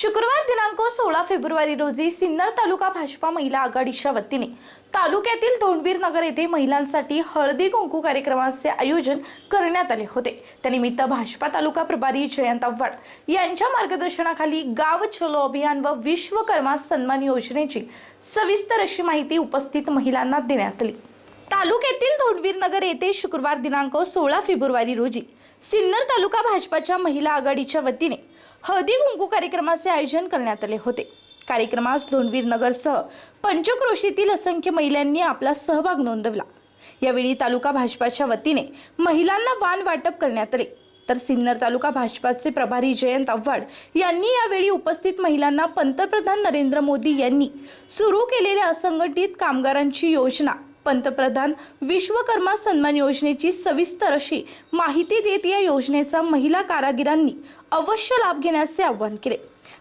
शुक्रवार दिनांक सोळा फेब्रुवारी रोजी सिन्नर तालुका भाजपा महिला आघाडीच्या वतीने तालुक्यातील धोंडबीर नगर येथे महिलांसाठी हळदी कुंकू कार्यक्रमाचे आयोजन करण्यात आले होते. त्यानिमित्त भाजपा तालुका प्रभारी जयंत आव्हाड यांच्या मार्गदर्शनाखाली गाव चलो अभियान व विश्वकर्मा सन्मान योजनेची सविस्तर अशी माहिती उपस्थित महिलांना देण्यात आली. तालुक्यातील धोंडवीर नगर येथे शुक्रवार दिनांक सोळा फेब्रुवारी रोजी सिन्नर तालुका भाजपाच्या महिला आघाडीच्या वतीने हळदी कुंकू कार्यक्रमाचे आयोजन करण्यात आले होते. कार्यक्रमास धोंडवीर नगरसह पंचक्रोशीतील असंख्य महिलांनी आपला सहभाग नोंदवला. यावेळी तालुका भाजपाच्या वतीने महिलांना वाण वाटप करण्यात आले. तर सिन्नर तालुका भाजपाचे प्रभारी जयंत आव्हाड यांनी यावेळी उपस्थित महिलांना पंतप्रधान नरेंद्र मोदी यांनी सुरू केलेल्या असंघटित कामगारांची योजना पंतप्रधान विश्वकर्मा सन्मान योजनेची सविस्तर अशी माहिती देत या योजनेचा महिला कारागिरांनी अवश्य लाभ घेण्याचे आवाहन केले.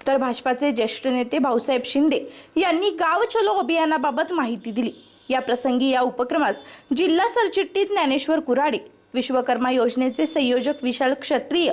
तर भाजपाचे ज्येष्ठ नेते भाऊसाहेब शिंदे यांनी गाव चलो अभियानाबाबत माहिती दिली. या प्रसंगी या उपक्रमास जिल्हा सरचिटणीस ज्ञानेश्वर कुराडे विश्वकर्मा योजनेचे संयोजक विशाल क्षत्रिय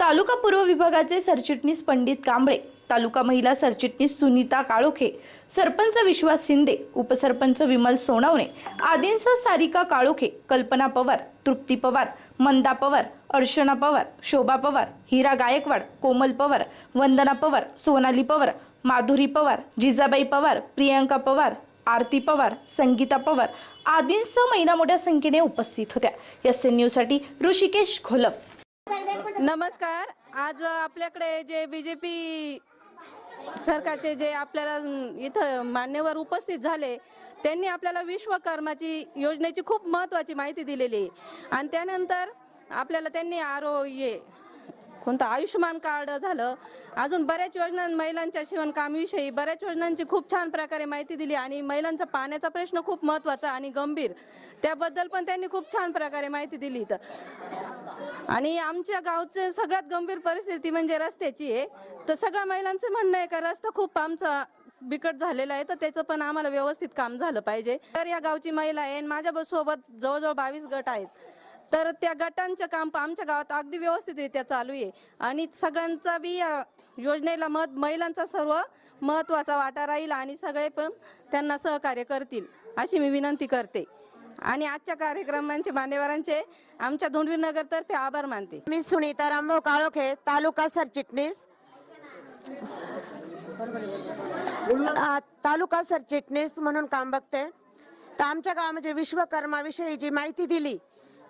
तालुका पूर्व विभागाचे सरचिटणीस पंडित कांबळे तालुका महिला सरचिटणीस सुनीता काळोखे सरपंच विश्वास शिंदे उपसरपंच विमल सोनवणे आदींसह सारिका काळोखे कल्पना पवार तृप्ती पवार मंदा पवार अर्चना पवार शोभा पवार हिरा गायकवाड कोमल पवार वंदना पवार सोनाली पवार माधुरी पवार जिजाबाई पवार प्रियांका पवार आरती पवार संगीता पवार आदींसह महिला मोठ्या संख्येने उपस्थित होत्या. एस एन न्यूजसाठी ऋषिकेश घोलप नमस्कार. आज आपल्याकडे जे बी जे पी सरकारचे जे आपल्याला इथं मान्यवर उपस्थित झाले त्यांनी आपल्याला विश्वकर्माची योजनेची खूप महत्त्वाची माहिती दिलेली आहे. आणि त्यानंतर आपल्याला त्यांनी आरोग्य कोणतं आयुष्यमान कार्ड झालं. अजून बऱ्याच योजना महिलांच्या शिवणकामविषयी बऱ्याच योजनांची खूप छान प्रकारे माहिती दिली आणि महिलांचा पाण्याचा प्रश्न खूप महत्त्वाचा आणि गंभीर. त्याबद्दल पण त्यांनी खूप छान प्रकारे माहिती दिली इथं. आणि आमच्या गावचं सगळ्यात गंभीर परिस्थिती म्हणजे रस्त्याची आहे. तर सगळ्या महिलांचं म्हणणं आहे का रस्ता खूप आमचा बिकट झालेला आहे तर त्याचं पण आम्हाला व्यवस्थित काम झालं पाहिजे. तर या गावची महिला आहे आणि माझ्या सोबत जवळजवळ बावीस गट आहेत. तर त्या गटांचं काम आमच्या गावात अगदी व्यवस्थितरित्या चालू आहे. आणि सगळ्यांचा बी योजनेला मत महिलांचा सर्व महत्त्वाचा वाटा राहील आणि सगळे पण त्यांना सहकार्य करतील अशी मी विनंती करते. आणि आजच्या कार्यक्रमांचे मान्यवरांचे आमच्या धोंडवीर नगरतर्फे आभार मानते. मी सुनीता रामभाऊ काळोखे तालुका सरचिटणीस. तालुका सरचिटणीस म्हणून काम बघते. तर आमच्या गावामध्ये विश्वकर्माविषयी जी माहिती दिली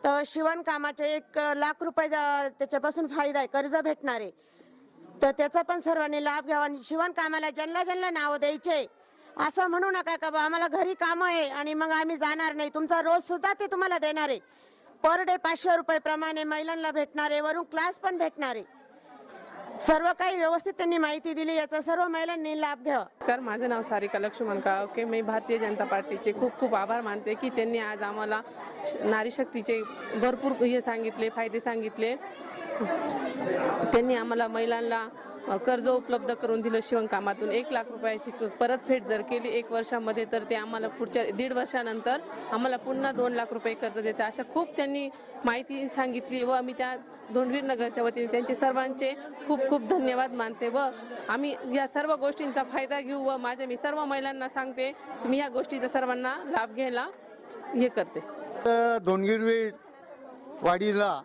तर शिवणकामाचे एक लाख रुपये त्याच्यापासून फायदा आहे कर्ज भेटणार आहे. तर त्याचा पण सर्वांनी लाभ घ्यावा आणि शिवणकामाला ज्यांना ज्यांना नावं द्यायचे असं म्हणू नका का बा आम्हाला घरी कामं आहे आणि मग आम्ही जाणार नाही. तुमचा रोज सुद्धा ते तुम्हाला देणार आहे. पर डे पाचशे रुपये प्रमाणे महिलांना भेटणार आहे वरून क्लास पण भेटणार आहे. सर्व काही व्यवस्थित त्यांनी माहिती दिली याचा सर्व महिलांनी लाभ घ्यावा. तर माझं नाव सारिका लक्ष्मण काळके मी भारतीय जनता पार्टीचे खूप खूप आभार मानते की त्यांनी आज आम्हाला श- नारी शक्तीचे भरपूर हे सांगितले फायदे सांगितले. त्यांनी आम्हाला महिलांना कर्ज उपलब्ध करून दिलं शिवणकामातून. एक लाख रुपयाची परतफेड जर केली एक वर्षामध्ये तर ते आम्हाला पुढच्या दीड वर्षानंतर आम्हाला पुन्हा दोन लाख रुपये कर्ज देते अशा खूप त्यांनी माहिती सांगितली व आम्ही त्या धोंडवीर नगरच्या वतीने त्यांचे सर्वांचे खूप खूप धन्यवाद मानते व आम्ही या सर्व गोष्टींचा फायदा घेऊ व माझ्या मी सर्व महिलांना सांगते की मी या गोष्टीचा सर्वांना लाभ घ्यायला हे करते. दोनगिरवी वाडीला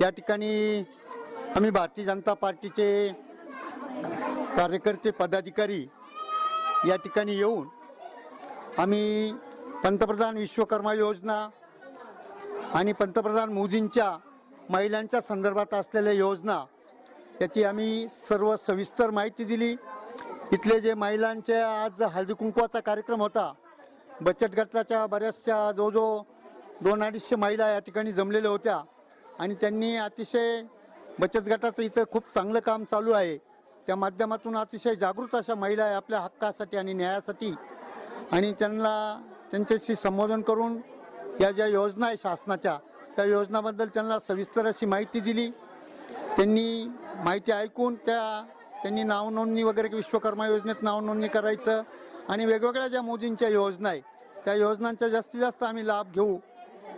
या ठिकाणी आम्ही भारतीय जनता पार्टीचे कार्यकर्ते पदाधिकारी या ठिकाणी येऊन आम्ही पंतप्रधान विश्वकर्मा योजना आणि पंतप्रधान मोदींच्या महिलांच्या संदर्भात असलेल्या योजना याची आम्ही सर्व सविस्तर माहिती दिली. इथले जे महिलांचे आज हळदी कुंकवाचा कार्यक्रम होता बचत गटाच्या बऱ्याचशा जवळजवळ दोन अडीचशे महिला या ठिकाणी जमलेल्या होत्या आणि त्यांनी अतिशय बचत गटाचं इथं खूप चांगलं काम चालू आहे. त्या माध्यमातून अतिशय जागृत अशा महिला आहे आपल्या हक्कासाठी आणि न्यायासाठी. आणि त्यांना त्यांच्याशी संबोधन करून या ज्या योजना आहे शासनाच्या त्या योजनाबद्दल त्यांना सविस्तर अशी माहिती दिली. त्यांनी माहिती ऐकून त्या त्यांनी नावनोंदणी वगैरे विश्वकर्मा योजनेत नावनोंदणी करायचं आणि वेगवेगळ्या ज्या मोदींच्या योजना आहे त्या योजनांचा जास्तीत जास्त आम्ही लाभ घेऊ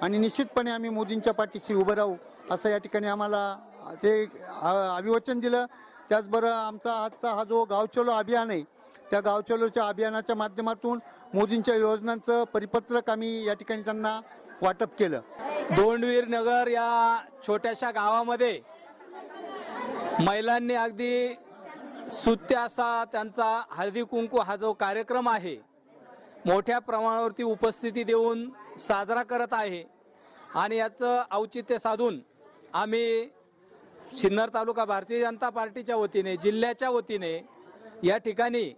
आणि निश्चितपणे आम्ही मोदींच्या पाठीशी उभं राहू असं या ठिकाणी आम्हाला ते अभिवचन दिलं. त्याचबरोबर आमचा आजचा हा जो गावचलो अभियान आहे त्या गावचलोच्या अभियानाच्या माध्यमातून मोदींच्या योजनांचं परिपत्रक आम्ही या ठिकाणी त्यांना वाटप केलं. दोंडवीर नगर या छोट्याशा गावामध्ये महिलांनी अगदी स्तुत्य असा त्यांचा हळदी कुंकू हा जो कार्यक्रम आहे मोठ्या प्रमाणावरती उपस्थिती देऊन साजरा करत आहे. आणि याचं औचित्य साधून आम्ही सिन्नर तालुका भारतीय जनता पार्टीच्या वतीने जिल्ह्याच्या वतीने या ठिकाणी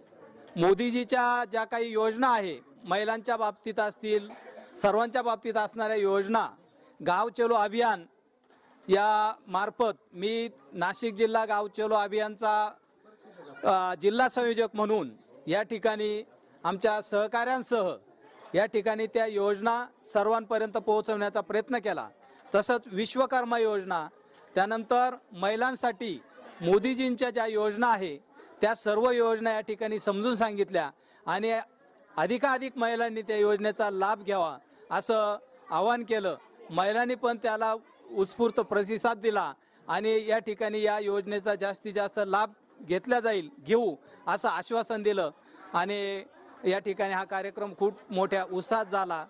मोदीजीच्या ज्या काही योजना आहे महिलांच्या बाबतीत असतील सर्वांच्या बाबतीत असणाऱ्या योजना गाव चलो अभियान या मार्फत मी नाशिक जिल्हा गाव चलो अभियानचा जिल्हा संयोजक म्हणून या ठिकाणी आमच्या सहकाऱ्यांसह या ठिकाणी त्या योजना सर्वांपर्यंत पोहोचवण्याचा प्रयत्न केला. तसंच विश्वकर्मा योजना त्यानंतर महिलांसाठी मोदीजींच्या ज्या योजना आहे त्या सर्व योजना या ठिकाणी समजून सांगितल्या आणि अधिकाधिक महिलांनी त्या योजनेचा लाभ घ्यावा. असं आवाहन केलं. महिलांनी पण त्याला उत्स्फूर्त प्रतिसाद दिला आणि या ठिकाणी या योजनेचा जास्तीत जास्त लाभ घेतला जाईल घेऊ असं आश्वासन दिलं आणि या ठिकाणी हा कार्यक्रम खूप मोठ्या उत्साहात झाला.